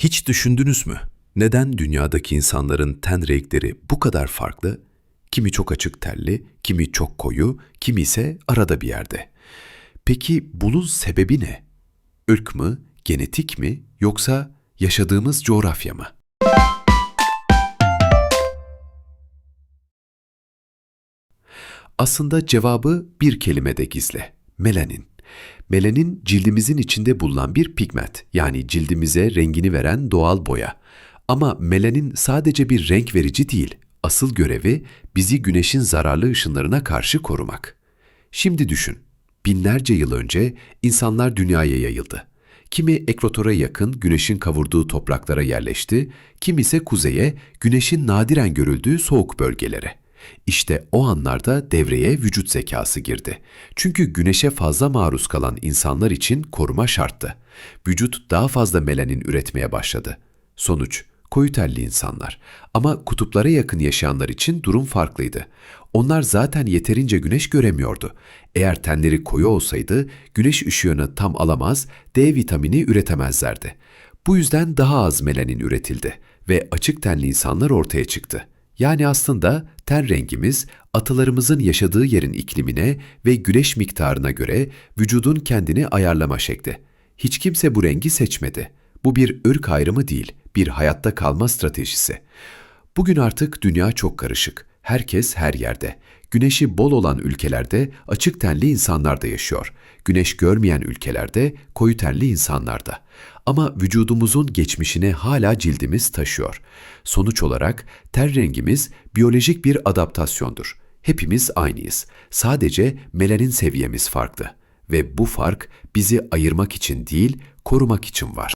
Hiç düşündünüz mü? Neden dünyadaki insanların ten renkleri bu kadar farklı? Kimi çok açık telli, kimi çok koyu, kimi ise arada bir yerde. Peki bunun sebebi ne? Irk mı, genetik mi yoksa yaşadığımız coğrafya mı? Aslında cevabı bir kelimede gizli. Melanin. Melanin cildimizin içinde bulunan bir pigment yani cildimize rengini veren doğal boya. Ama melanin sadece bir renk verici değil. Asıl görevi bizi güneşin zararlı ışınlarına karşı korumak. Şimdi düşün. Binlerce yıl önce insanlar dünyaya yayıldı. Kimi ekvatora yakın güneşin kavurduğu topraklara yerleşti, kimi ise kuzeye, güneşin nadiren görüldüğü soğuk bölgelere. İşte o anlarda devreye vücut zekası girdi. Çünkü güneşe fazla maruz kalan insanlar için koruma şarttı. Vücut daha fazla melanin üretmeye başladı. Sonuç, koyu tenli insanlar. Ama kutuplara yakın yaşayanlar için durum farklıydı. Onlar zaten yeterince güneş göremiyordu. Eğer tenleri koyu olsaydı güneş ışığını tam alamaz, D vitamini üretemezlerdi. Bu yüzden daha az melanin üretildi ve açık tenli insanlar ortaya çıktı. Yani aslında ten rengimiz atalarımızın yaşadığı yerin iklimine ve güneş miktarına göre vücudun kendini ayarlama şekli. Hiç kimse bu rengi seçmedi. Bu bir ırk ayrımı değil, bir hayatta kalma stratejisi. Bugün artık dünya çok karışık. Herkes her yerde. Güneşi bol olan ülkelerde açık tenli insanlar da yaşıyor. Güneş görmeyen ülkelerde koyu tenli insanlar da. Ama vücudumuzun geçmişini hala cildimiz taşıyor. Sonuç olarak ter rengimiz biyolojik bir adaptasyondur. Hepimiz aynıyız. Sadece melanin seviyemiz farklı. Ve bu fark bizi ayırmak için değil, korumak için var.